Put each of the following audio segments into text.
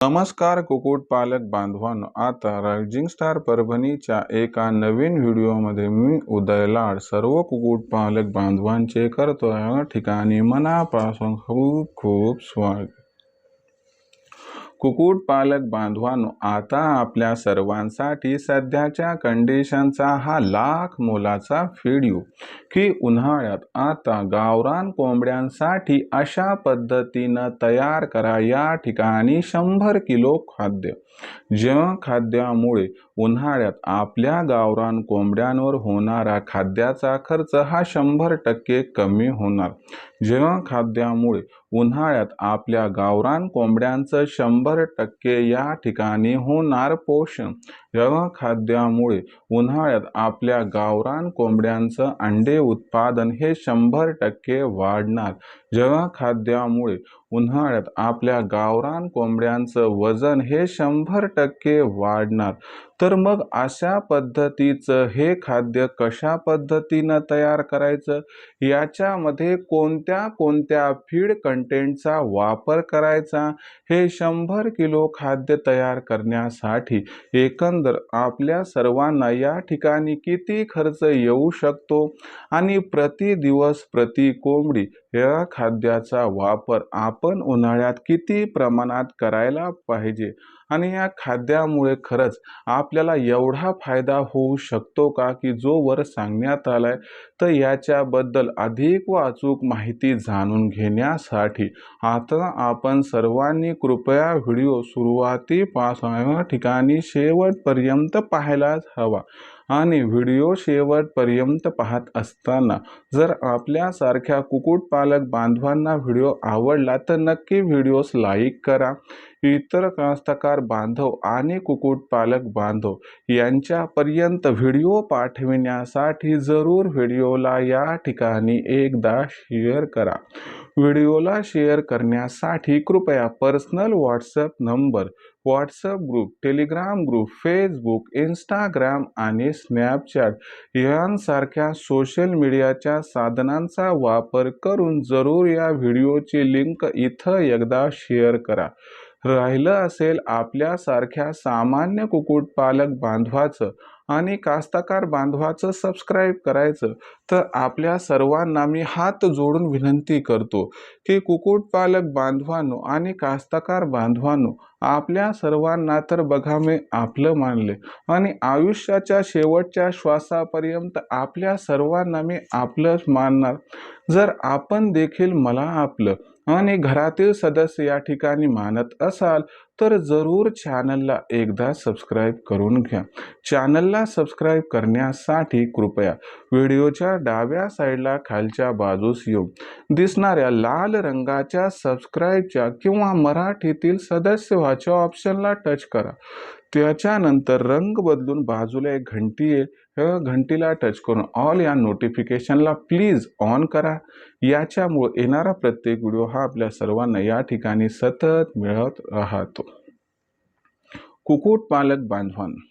नमस्कार कुक्कुटपालक बांधवांनो. आता रायझिंग स्टार परभणीच्या एका नवीन व्हिडिओमध्ये मी उदय लाड सर्व कुक्कुटपालक बांधवांचे करतो या ठिकाणी मनापासून खूप खूप स्वागत. कुक्कुटपालक बांधवांनो आता आपल्या सर्वांसाठी सध्याच्या कंडिशनचा हा लाख मोलाचा व्हिडिओ की उन्हाळ्यात आता गावरान कोंबड्यांसाठी अशा पद्धतीनं तयार करा या ठिकाणी शंभर किलो खाद्य. ज्या खाद्यामुळे उन्हाळ्यात आपल्या गावरान कोंबड्यांवर होणारा खाद्याचा खर्च हा शंभर टक्के कमी होणार. जेव्हा खाद्यामुळे उन्हाळ्यात आपल्या गावरान कोंबड्यांचं शंभर टक्के या ठिकाणी होणार पोषण. जेव्हा खाद्यामुळे उन्हाळ्यात आपल्या गावरान कोंबड्यांचं अंडे उत्पादन हे शंभर टक्के वाढणार. जेव्हा खाद्यामुळे उन्हाळ्यात आपल्या गावरान कोंबड्यांचं वजन हे शंभर टक्के वाढणार. तर मग अशा पद्धतीचं हे खाद्य कशा पद्धतीनं तयार करायचं? याच्यामध्ये कोणत्या कोणत्या फीड कंटेंटचा वापर करायचा? हे शंभर किलो खाद्य तयार करण्यासाठी एकंदर आपल्या सर्वांना या ठिकाणी किती खर्च येऊ शकतो? आणि प्रति दिवस प्रति कोंबडी या खाद्याचा वापर आपण उन्हाळ्यात किती प्रमाणात करायला पाहिजे? आणि या खाद्यामुळे खरंच आपल्याला एवढा फायदा होऊ शकतो का की जो वर सांगण्यात आलाय? तर याच्याबद्दल अधिक व अचूक माहिती जाणून घेण्यासाठी आता आपण सर्वांनी कृपया व्हिडिओ सुरुवातीपासून ठिकाणी शेवटपर्यंत पाहायलाच हवा. आणि व्हिडिओ शेवटपर्यंत पाहत असताना जर आपल्यासारख्या कुक्कुटपालक बांधवांना व्हिडिओ आवडला तर नक्की व्हिडिओस लाईक करा. इतर कास्तकार बांधव आणि कुक्कुटपालक बांधव यांच्यापर्यंत व्हिडिओ पाठविण्यासाठी जरूर व्हिडिओला या ठिकाणी एकदा शेअर करा. व्हिडिओला शेअर करण्यासाठी कृपया personal WhatsApp number WhatsApp group Telegram group Facebook Instagram आणि स्नॅपचॅट यांसारख्या सोशल मीडियाच्या साधनांचा वापर करून जरूर या व्हिडिओची लिंक इथं एकदा शेअर करा. राहिलं असेल आपल्यासारख्या सामान्य कुक्कुटपालक बांधवाचं आणि कास्ताकार बांधवाचं सबस्क्राईब करायचं तर आपल्या सर्वांना मी हात जोडून विनंती करतो की कुक्कुटपालक बांधवांनो आणि कास्ताकार बांधवांनो आपल्या सर्वांना तर बघा मी आपलं मानले आणि आयुष्याच्या शेवटच्या श्वासापर्यंत आपल्या सर्वांना मी आपलंच मानणार. जर आपण देखील मला आपलं आणि घरातील सदस्य या ठिकाणी मानत असाल तर जरूर चॅनलला एकदा सबस्क्राईब करून घ्या. चॅनलला सबस्क्राईब करण्यासाठी कृपया व्हिडिओच्या डाव्या साईडला खालच्या बाजूस येऊन दिसणाऱ्या लाल रंगाच्या सबस्क्राईबच्या किंवा मराठीतील सदस्य व्हाच्या ऑप्शनला टच करा. त्याच्यानंतर रंग बदलून बाजूला एक घंटी आहे ह्या घंटीला टच करून ऑल या नोटिफिकेशनला प्लीज ऑन करा. याच्यामुळे येणारा प्रत्येक व्हिडिओ हा आपल्या सर्वांना या ठिकाणी सतत मिळत राहतो. कुक्कुटपालक बांधवांनो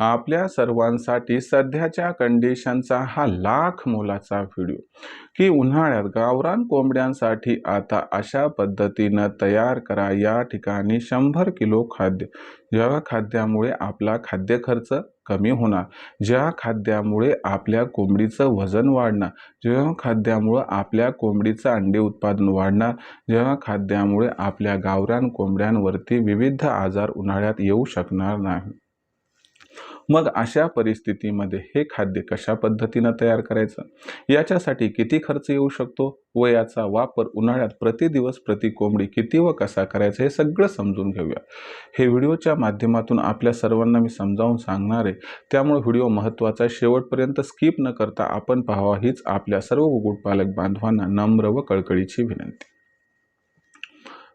आपल्या सर्वांसाठी सध्याच्या कंडिशनचा हा लाख मोलाचा व्हिडिओ की उन्हाळ्यात गावरान कोंबड्यांसाठी आता अशा पद्धतीनं तयार करा. या ठिकाणी शंभर किलो खाद्य ज्या खाद्यामुळे आपला खाद्य खर्च कमी होणार. ज्या खाद्यामुळे आपल्या कोंबडीचं वजन वाढणार जेव्हा खाद्यामुळं आपल्या कोंबडीचं अंडे उत्पादन वाढणार जेव्हा खाद्यामुळे आपल्या गावरान कोंबड्यांवरती विविध आजार उन्हाळ्यात येऊ शकणार नाही. मग अशा परिस्थितीमध्ये हे खाद्य कशा पद्धतीनं तयार करायचं? याच्यासाठी किती खर्च येऊ शकतो? व याचा वापर उन्हाळ्यात प्रति दिवस प्रति कोंबडी किती व कसा करायचा हे सगळं समजून घेऊया. हे व्हिडिओच्या माध्यमातून आपल्या सर्वांना मी समजावून सांगणार आहे. त्यामुळे व्हिडिओ महत्त्वाचा शेवटपर्यंत स्किप न करता आपण पाहावा हीच आपल्या सर्व कुक्कुटपालक बांधवांना नम्र व कळकळीची विनंती.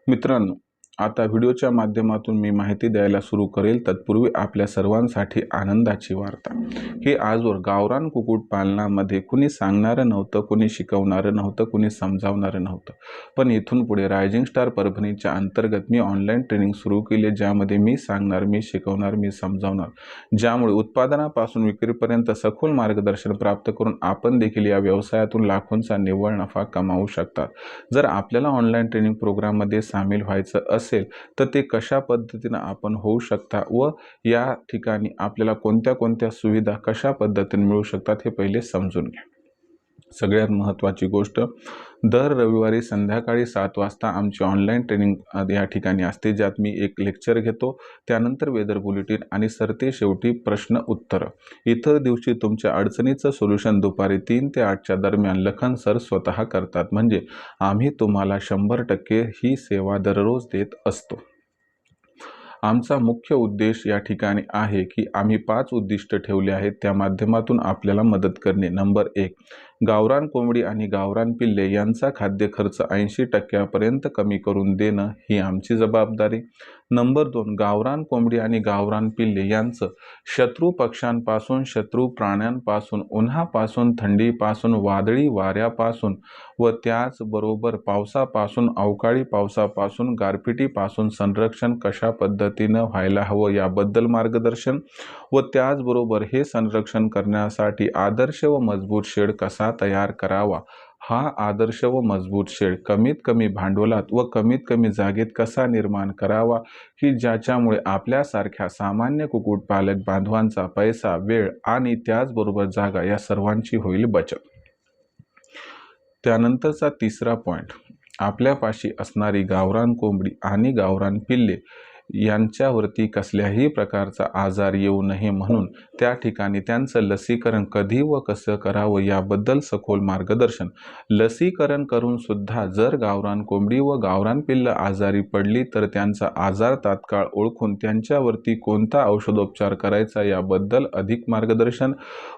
मित्रांनो आता व्हिडिओच्या माध्यमातून मी माहिती द्यायला सुरू करेल. तत्पूर्वी आपल्या सर्वांसाठी आनंदाची वार्ता. हे आजवर गावरान कुक्कुटपालनामध्ये कुणी सांगणारं नव्हतं कुणी शिकवणारं नव्हतं कुणी समजावणारं नव्हतं. पण इथून पुढे रायझिंग स्टार परभणीच्या अंतर्गत मी ऑनलाईन ट्रेनिंग सुरू केले ज्यामध्ये मी सांगणार मी शिकवणार मी समजावणार. ज्यामुळे उत्पादनापासून विक्रीपर्यंत सखोल मार्गदर्शन प्राप्त करून आपण देखील या व्यवसायातून लाखोंचा निव्वळ नफा कमावू शकतात जर आपल्याला ऑनलाईन ट्रेनिंग प्रोग्राममध्ये सामील व्हायचं असेल असेल तर ते कशा पद्धतीनं आपण होऊ शकता व या ठिकाणी आपल्याला कोणत्या कोणत्या सुविधा कशा पद्धतीने मिळू शकतात हे पहिले समजून घ्या. सगळ्यात महत्त्वाची गोष्ट दर रविवारी संध्याकाळी सात वाजता आमची ऑनलाईन ट्रेनिंग या ठिकाणी असते ज्यात मी एक लेक्चर घेतो. त्यानंतर वेदर बुलेटिन आणि सरते शेवटी प्रश्न उत्तर. इतर दिवशी तुमच्या अडचणीचं सोल्युशन दुपारी तीन ते आठच्या दरम्यान लखन सर स्वतः करतात. म्हणजे आम्ही तुम्हाला शंभर टक्के ही सेवा दररोज देत असतो. आमचा मुख्य उद्देश या ठिकाणी आहे की आम्ही पाच उद्दिष्ट ठेवले आहेत. त्या माध्यमातून आपल्याला मदत करणे. नंबर एक गावरान कोंबडी आणि गावरान पिल्ले यांचा खाद्य खर्च ऐंशी टक्क्यापर्यंत कमी करून देणं ही आमची जबाबदारी. नंबर दोन गावरान कोंबडी आणि गावरान पिल्ले यांचं शत्रू पक्ष्यांपासून शत्रू प्राण्यांपासून उन्हापासून थंडीपासून वादळी वाऱ्यापासून व त्याचबरोबर पावसापासून अवकाळी पावसापासून गारपिटीपासून संरक्षण कशा पद्धतीनं व्हायला हवं याबद्दल मार्गदर्शन व त्याचबरोबर हे संरक्षण करण्यासाठी आदर्श व मजबूत शेड कसा तयार करावा. हा आदर्श व मजबूत शेड कमीत कमी भांडवलात व कमीत कमी जागेत कसा निर्माण करावा की ज्याच्यामुळे आपल्यासारख्या सामान्य कुक्कुटपालक बांधवांचा पैसा वेळ आणि त्याचबरोबर जागा या सर्वांची होईल बचत. त्यानंतरचा तिसरा पॉईंट आपल्यापाशी असणारी गावरान कोंबडी आणि गावरान पिल्ले यांच्यावरती कसल्याही प्रकारचा आजार येऊ नये म्हणून त्या ठिकाणी त्यांचं लसीकरण कधी व कसं करावं याबद्दल सखोल मार्गदर्शन. लसीकरण करून सुद्धा जर गावरान कोंबडी व गावरान पिल्ल आजारी पडली तर त्यांचा आजार तात्काळ ओळखून त्यांच्यावरती कोणता औषधोपचार करायचा याबद्दल अधिक मार्गदर्शन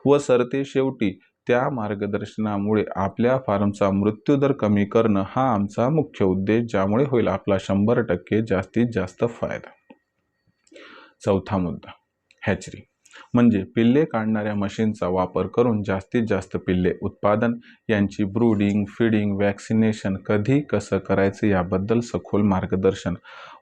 व सरते शेवटी त्या मार्गदर्शनामुळे आपल्या फार्मचा मृत्यूदर कमी करणं हा आमचा मुख्य उद्देश ज्यामुळे होईल आपला शंभर टक्के जास्तीत जास्त फायदा. चौथा मुद्दा हॅचरी. म्हणजे पिल्ले काढणाऱ्या मशीनचा वापर करून जास्तीत जास्त पिल्ले उत्पादन यांची ब्रूडिंग फिडिंग वॅक्सिनेशन कधी कसं करायचं याबद्दल सखोल मार्गदर्शन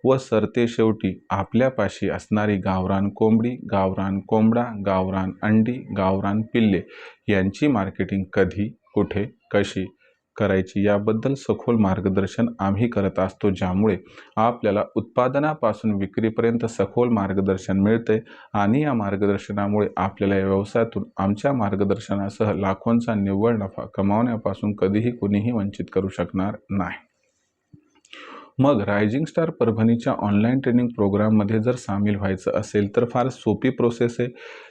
व सरते शेवटी आपल्यापाशी असणारी गावरान कोंबडी गावरान कोंबडा गावरान अंडी गावरान पिल्ले यांची मार्केटिंग कधी कुठे कशी करायची याबद्दल सखोल मार्गदर्शन आम्ही करत असतो ज्यामुळे आपल्याला उत्पादनापासून विक्रीपर्यंत सखोल मार्गदर्शन मिळते आणि या मार्गदर्शनामुळे आपल्याला या व्यवसायातून आमच्या मार्गदर्शनासह लाखोंचा निव्वळ नफा कमावण्यापासून कधीही कुणीही वंचित करू शकणार नाही. मग रायझिंग स्टार परभणीच्या ऑनलाईन ट्रेनिंग प्रोग्राममध्ये जर सामील व्हायचं असेल तर फार सोपी प्रोसेस आहे.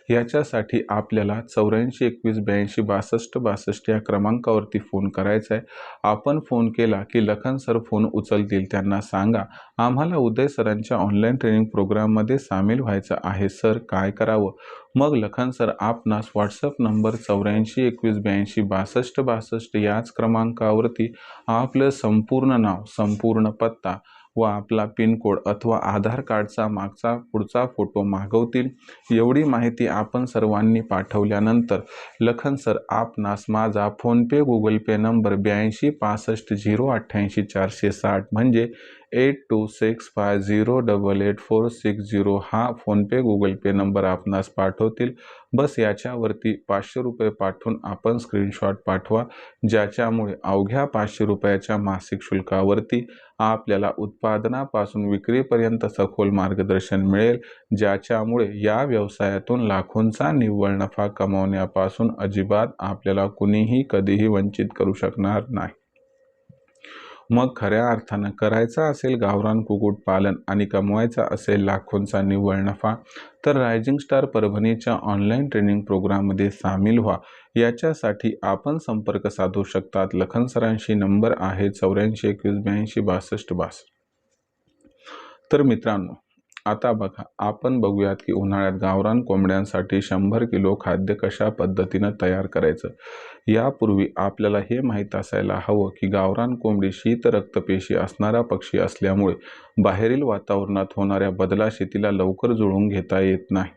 याच्यासाठी आपल्याला चौऱ्याऐंशी एकवीस ब्याऐंशी बासष्ट बासष्ट या क्रमांकावरती फोन करायचा आहे. आपण फोन केला की लखन सर फोन उचलतील. त्यांना सांगा आम्हाला उदय सरांच्या ऑनलाईन ट्रेनिंग प्रोग्राममध्ये सामील व्हायचं आहे. सर काय करावं? मग लखन सर आपणास व्हॉट्सअप नंबर चौऱ्याऐंशी एकवीस ब्याऐंशी बासष्ट बासष्ट याच क्रमांकावरती आपलं संपूर्ण नाव संपूर्ण पत्ता व आपला पिनकोड अथवा आधार कार्डचा मागचा पुढचा फोटो मागवतील. एवढी माहिती आपण सर्वांनी पाठवल्यानंतर लखन सर आपणास माझा फोनपे गुगल पे नंबर ब्याऐंशी पासष्ट झिरो अठ्ठ्याऐंशी चारशे साठ म्हणजे eight two six five zero double eight four six zero हा फोनपे गुगल पे नंबर आपणास पाठवतील. बस याच्यावरती पाचशे रुपये पाठवून आपण स्क्रीनशॉट पाठवा ज्याच्यामुळे अवघ्या पाचशे रुपयाच्या मासिक शुल्कावरती आपल्याला उत्पादनापासून विक्रीपर्यंत सखोल मार्गदर्शन मिळेल ज्याच्यामुळे या व्यवसायातून लाखोंचा निव्वळ नफा कमावण्यापासून अजिबात आपल्याला कुणीही कधीही वंचित करू शकणार नाही. मग खऱ्या अर्थानं करायचा असेल गावरान कुक्कुटपालन आणि कमवायचा असेल लाखोंचा निव्वळ नफा तर रायझिंग स्टार परभणीच्या ऑनलाईन ट्रेनिंग प्रोग्राममध्ये सामील व्हा. याच्यासाठी आपण संपर्क साधू शकतात. लखन सरांशी नंबर आहे चौऱ्याऐंशी एकवीस ब्याऐंशी बासष्ट बासष्ट. तर मित्रांनो आता बघा आपण बघूयात की उन्हाळ्यात गावरान कोंबड्यांसाठी शंभर किलो खाद्य कशा पद्धतीनं तयार करायचं? यापूर्वी आपल्याला हे माहीत असायला हवं की गावरान कोंबडी शीत रक्तपेशी असणारा पक्षी असल्यामुळे बाहेरील वातावरणात होणाऱ्या बदलाशी तिला लवकर जुळवून घेता येत नाही.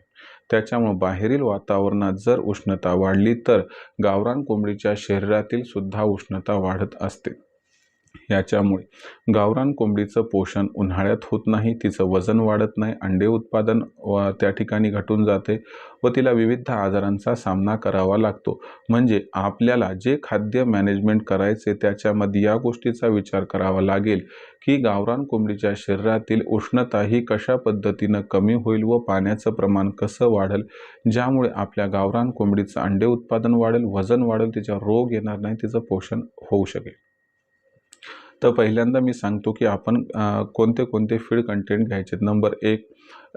त्याच्यामुळे बाहेरील वातावरणात जर उष्णता वाढली तर गावरान कोंबडीच्या शरीरातील सुद्धा उष्णता वाढत असते. याच्यामुळे गावरान कोंबडीचं पोषण उन्हाळ्यात होत नाही तिचं वजन वाढत नाही अंडे उत्पादन व त्या ठिकाणी घटून जाते व तिला विविध आजारांचा सामना करावा लागतो. म्हणजे आपल्याला जे खाद्य मॅनेजमेंट करायचे त्याच्यामध्ये या गोष्टीचा विचार करावा लागेल की गावरान कोंबडीच्या शरीरातील उष्णता ही कशा पद्धतीनं कमी होईल व पाण्याचं प्रमाण कसं वाढेल ज्यामुळे आपल्या गावरान कोंबडीचं अंडे उत्पादन वाढेल वजन वाढेल तिच्या रोग येणार नाही तिचं पोषण होऊ शकेल. तर पहिल्यांदा मी सांगतो की आपण कोणते कोणते फीड कंटेंट घ्यायचे. नंबर एक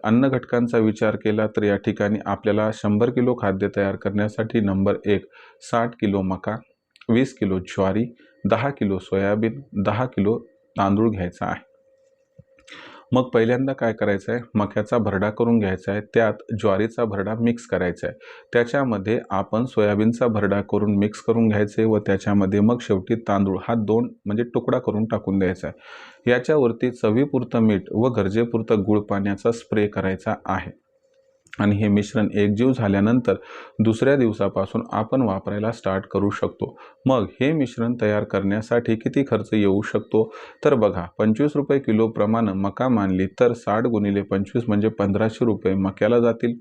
अन्न घटकांचा विचार केला तर या ठिकाणी आपल्याला शंभर किलो खाद्य तयार करण्यासाठी नंबर एक साठ किलो मका वीस किलो ज्वारी दहा किलो सोयाबीन दहा किलो तांदूळ घ्यायचा आहे. मग पहिल्यांदा काय करायचं आहे मक्याचा भरडा करून घ्यायचा आहे त्यात ज्वारीचा भरडा मिक्स करायचा आहे त्याच्यामध्ये आपण सोयाबीनचा भरडा करून मिक्स करून घ्यायचे व त्याच्यामध्ये मग शेवटी तांदूळ हा दोन म्हणजे तुकडा करून टाकून द्यायचा आहे याच्यावरती चवीपुरतं मीठ व गरजेपुरतं गुळ पाण्याचा स्प्रे करायचा आहे. आणि हे मिश्रण एकजीव झाल्यानंतर दुसऱ्या दिवसापासून आपण वापरायला स्टार्ट करू शकतो. मग हे मिश्रण तयार करण्यासाठी किती खर्च येऊ शकतो? तर बघा पंचवीस रुपये किलोप्रमाणे मका मानली तर साठ गुणिले पंचवीस म्हणजे पंधराशे रुपये मक्याला जातील.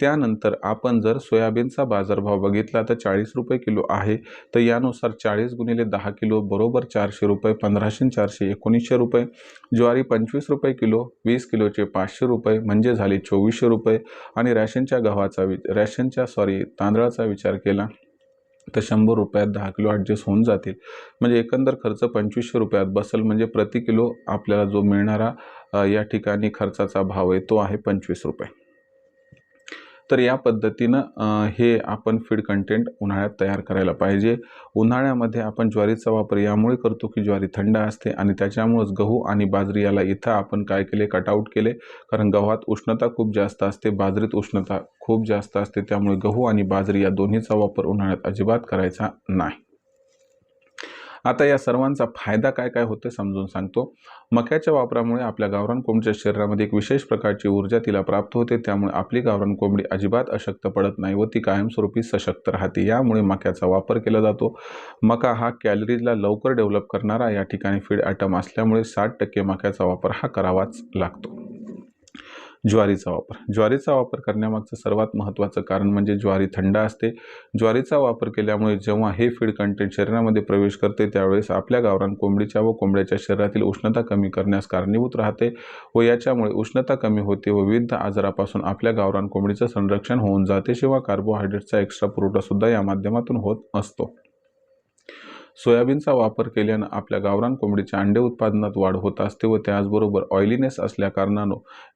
त्यानंतर आपण जर सोयाबीनचा बाजारभाव बघितला तर चाळीस रुपये किलो आहे तर यानुसार चाळीस गुणिले दहा किलो बरोबर चारशे रुपये पंधराशे चारशे एकोणीसशे रुपये ज्वारी पंचवीस रुपये किलो वीस किलोचे पाचशे रुपये म्हणजे झाले चोवीसशे रुपये. आणि रॅशनच्या गव्हाचा वि रॅशनच्या सॉरी तांदळाचा विचार केला तर शंभर रुपयात दहा किलो ॲडजस्ट होऊन जातील. म्हणजे एकंदर खर्च पंचवीसशे रुपयात बसेल म्हणजे प्रति किलो आपल्याला जो मिळणारा या ठिकाणी खर्चाचा भाव आहे तो आहे पंचवीस रुपये. तर या पद्धतीनं हे आपण फीड कंटेंट उन्हाळ्यात तयार करायला पाहिजे. उन्हाळ्यामध्ये आपण ज्वारीचा वापर यामुळे करतो की ज्वारी थंड असते आणि त्याच्यामुळेच गहू आणि बाजरी याला इथं आपण काय केले कटआउट केले. कारण गव्हात उष्णता खूप जास्त असते बाजरीत उष्णता खूप जास्त असते त्यामुळे गहू आणि बाजरी या दोन्हीचा वापर उन्हाळ्यात अजिबात करायचा नाही. आता या सर्वांचा फायदा काय काय होतो समजून सांगतो. मक्याच्या वापरामुळे आपल्या गावरान कोंबडीच्या शरीरामध्ये एक विशेष प्रकारची ऊर्जा तिला प्राप्त होते. त्यामुळे आपली गावरान कोंबडी अजिबात अशक्त पडत नाही व ती कायमस्वरूपी सशक्त राहते. यामुळे मक्याचा वापर केला जातो. मका हा कॅलरीजला लवकर डेव्हलप करणारा या ठिकाणी फीड आयटम असल्यामुळे साठ टक्के मक्याचा वापर हा करावाच लागतो. ज्वारीचा वापर. ज्वारीचा वापर करण्यामागचं सर्वात महत्त्वाचं कारण म्हणजे ज्वारी थंड असते. ज्वारीचा वापर केल्यामुळे जेव्हा हे फीड कंटेंट शरीरामध्ये प्रवेश करते त्यावेळेस आपल्या गावरान कोंबडीच्या व कोंबड्याच्या शरीरातील उष्णता कमी करण्यास कारणीभूत राहते व याच्यामुळे उष्णता कमी होते व विविध आजारापासून आपल्या गावरान कोंबडीचं संरक्षण होऊन जाते. शिवाय कार्बोहायड्रेटचा एक्स्ट्रा पुरवठासुद्धा या माध्यमातून होत असतो. सोयाबीनचा वापर केल्यानं आपल्या गावरान कोंबडीच्या अंडे उत्पादनात वाढ होत असते व त्याचबरोबर ऑइलीनेस असल्याकारणानं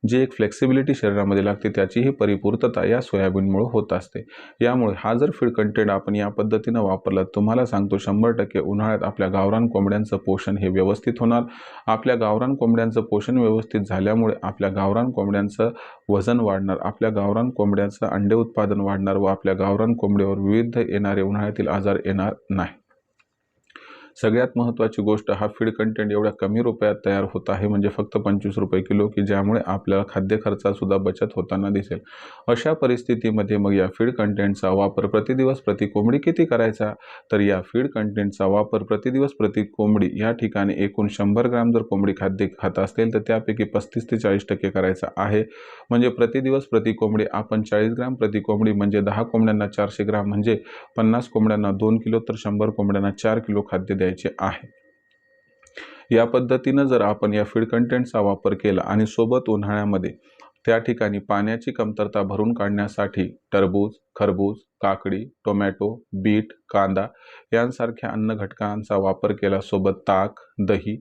जे जी एक फ्लेक्सिबिलिटी शरीरामध्ये लागते त्याचीही परिपूर्तता या सोयाबीनमुळे होत असते. यामुळे हा जर फीड कंटेंट आपण या पद्धतीनं वापरला तुम्हाला सांगतो शंभर टक्के उन्हाळ्यात आपल्या गावरान कोंबड्यांचं पोषण हे व्यवस्थित होणार. आपल्या गावरान कोंबड्यांचं पोषण व्यवस्थित झाल्यामुळे आपल्या गावरान कोंबड्यांचं वजन वाढणार आपल्या गावरान कोंबड्यांचं अंडे उत्पादन वाढणार व आपल्या गावरान कोंबड्यावर विविध येणारे उन्हाळ्यातील आजार येणार नाही. सगळ्यात महत्त्वाची गोष्ट हा फीड कंटेंट एवढ्या कमी रुपयात तयार होत आहे म्हणजे फक्त पंचवीस रुपये किलो की ज्यामुळे आपल्याला खाद्य खर्चासुद्धा बचत होताना दिसेल. अशा परिस्थितीमध्ये मग या फीड कंटेंटचा वापर प्रतिदिवस प्रति कोंबडी किती करायचा? तर या फीड कंटेंटचा वापर प्रतिदिवस प्रति कोंबडी या ठिकाणी एकूण शंभर ग्राम जर कोंबडी खाद्य खात असेल तर त्यापैकी पस्तीस ते चाळीस टक्के करायचा आहे. म्हणजे प्रतिदिवस प्रति कोंबडी आपण चाळीस ग्राम प्रति कोंबडी म्हणजे दहा कोंबड्यांना चारशे ग्राम म्हणजे पन्नास कोंबड्यांना दोन किलो तर शंभर कोंबड्यांना चार किलो खाद्य द्यायचे आहे. या पद्धतीनं जर आपण या फीड कंटेंटचा वापर केला आणि सोबत उन्हाळ्यामध्ये त्या ठिकाणी पाण्याची कमतरता भरून काढण्यासाठी टरबूज खरबूज काकडी टोमॅटो बीट कांदा यांसारख्या अन्न घटकांचा वापर केला सोबत ताक दही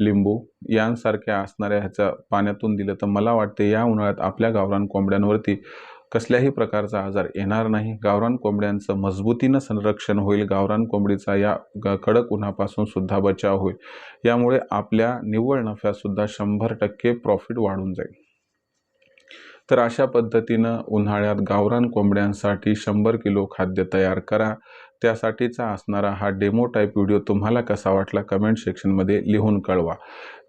लिंबू यांसारख्या असणाऱ्या ह्याचा पाण्यातून दिलं तर मला वाटते या उन्हाळ्यात आपल्या गावरान कोंबड्यांवरती कसल्याही प्रकारचा आजार येणार नाही. गावरान कोंबड्यांचं मजबूतीनं संरक्षण होईल. गावरान कोंबडीचा या ग- कडक उन्हापासून सुद्धा बचाव होईल. यामुळे आपल्या निव्वळ नफ्यातसुद्धा शंभर टक्के प्रॉफिट वाढून जाईल. तर अशा पद्धतीनं उन्हाळ्यात गावरान कोंबड्यांसाठी शंभर किलो खाद्य तयार करा. त्यासाठीचा असणारा हा डेमो टाईप व्हिडिओ तुम्हाला कसा वाटला कमेंट सेक्शनमध्ये लिहून कळवा.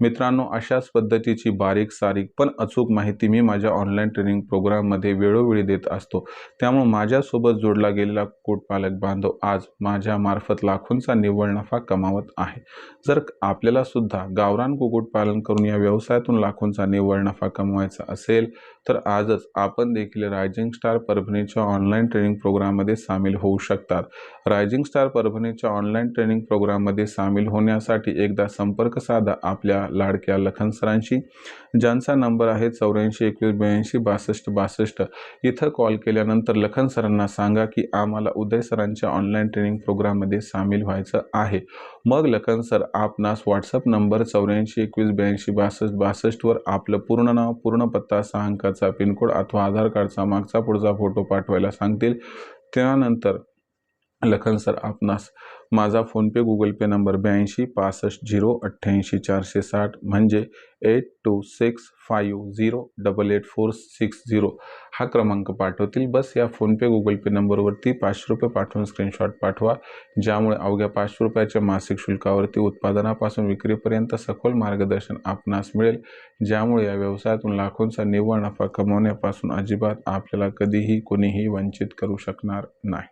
मित्रांनो अशाच पद्धतीची बारीक सारीक पण अचूक माहिती मी माझ्या ऑनलाईन ट्रेनिंग प्रोग्राममध्ये वेळोवेळी देत असतो. त्यामुळे माझ्यासोबत जोडला गेलेला कुक्कुटपालक बांधव आज माझ्या मार्फत लाखोंचा निव्वळ नफा कमावत आहे. जर आपल्याला सुद्धा गावरान कुक्कुटपालन करून या व्यवसायातून लाखोंचा निव्वळ नफा कमवायचा असेल तर आजच आपण देखील रायझिंग स्टार परभणीच्या ऑनलाईन ट्रेनिंग प्रोग्राममध्ये सामील होऊ शकतात. रायझिंग स्टार परभणीच्या ऑनलाईन ट्रेनिंग प्रोग्राममध्ये सामील होण्यासाठी एकदा संपर्क साधा आपल्या लाडक्या लखन सरांशी ज्यांचा नंबर आहे चौऱ्याऐंशी एकवीस ब्याऐंशी बासष्ट बासष्ट. इथं कॉल केल्यानंतर लखन सरांना सांगा की आम्हाला उदय सरांच्या ऑनलाईन ट्रेनिंग प्रोग्राममध्ये सामील व्हायचं आहे. मग लखन सर आपणास व्हॉट्सअप नंबर चौऱ्याऐंशी एकवीस ब्याऐंशी बासष्ट बासष्टवर आपलं पूर्ण नाव पूर्ण पत्ता सहा अंकाचा पिनकोड अथवा आधार कार्डचा मागचा पुढचा फोटो पाठवायला सांगतील. त्यानंतर लखन सर आपणास माझा फोनपे गुगल पे नंबर ब्याऐंशी पासष्ट झिरो अठ्ठ्याऐंशी चारशे साठ म्हणजे eight two six five zero double eight four six zero हा क्रमांक पाठवतील. बस या फोनपे गुगल पे नंबरवरती पाचशे रुपये पाठवून स्क्रीनशॉट पाठवा ज्यामुळे अवघ्या पाचशे रुपयाच्या मासिक शुल्कावरती उत्पादनापासून विक्रीपर्यंत सखोल मार्गदर्शन आपणास मिळेल. ज्यामुळे या व्यवसायातून लाखोंचा निव्वळ नफा कमवण्यापासून अजिबात आपल्याला कधीही कोणीही वंचित करू शकणार नाही.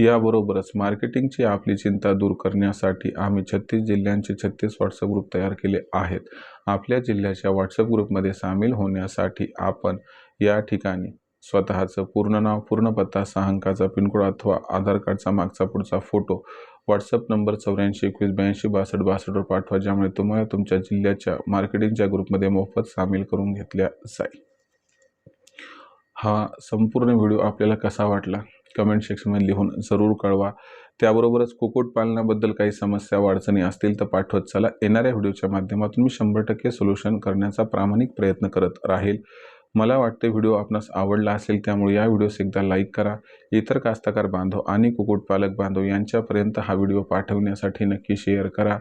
याबरोबरच मार्केटिंगची आपली चिंता दूर करण्यासाठी आम्ही छत्तीस जिल्ह्यांचे छत्तीस व्हॉट्सअप ग्रुप तयार केले आहेत. आपल्या जिल्ह्याच्या व्हॉट्सअप ग्रुपमध्ये सामील होण्यासाठी आपण या ठिकाणी स्वतःचं पूर्ण नाव पूर्ण पत्ता सहा अंकाचा पिनकोड अथवा आधार कार्डचा मागचा पुढचा फोटो व्हॉट्सअप नंबर चौऱ्याऐंशी एकवीस ब्याऐंशी बासष्ट बासष्टवर पाठवा ज्यामुळे तुम्हाला तुमच्या जिल्ह्याच्या मार्केटिंगच्या ग्रुपमध्ये मोफत सामील करून घेतल्या जाईल. हा संपूर्ण व्हिडिओ आपल्याला कसा वाटला? कमेंट सेक्शनमध्ये लिहून जरूर कळवा. त्याबरोबरच कुक्कुटपालनाबद्दल काही समस्या अडचणी असतील तर पाठवत चला. येणाऱ्या व्हिडिओच्या माध्यमातून मी शंभर टक्के सोल्युशन करण्याचा प्रामाणिक प्रयत्न करत राहील. मला वाटते व्हिडिओ आपणास आवडला असेल त्यामुळे या व्हिडिओस एकदा लाईक करा. इतर कास्तकार बांधव आणि कुक्कुटपालक बांधव यांच्यापर्यंत हा व्हिडिओ पाठवण्यासाठी नक्की शेअर करा.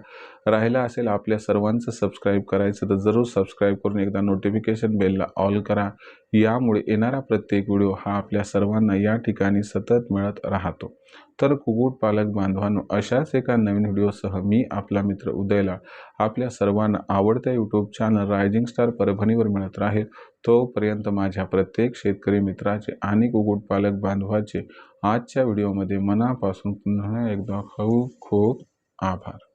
राहिला असेल आपल्या सर्वांचं सबस्क्राईब करायचं तर जरूर सबस्क्राईब करून एकदा नोटिफिकेशन बेलला ऑल करा. यामुळे येणारा प्रत्येक व्हिडिओ हा आपल्या सर्वांना या ठिकाणी सतत मिळत राहतो. तर कुक्कुटपालक बांधवांनो अशाच एका नवीन व्हिडिओसह मी आपला मित्र उदयला आपल्या सर्वांना आवडत्या यूट्यूब चॅनल रायझिंग स्टार परभणीवर मिळत राहील. तोपर्यंत माझ्या प्रत्येक शेतकरी मित्राचे आणि कुक्कुटपालक बांधवाचे आजच्या व्हिडिओमध्ये मनापासून पुन्हा एकदा खूप खूप आभार.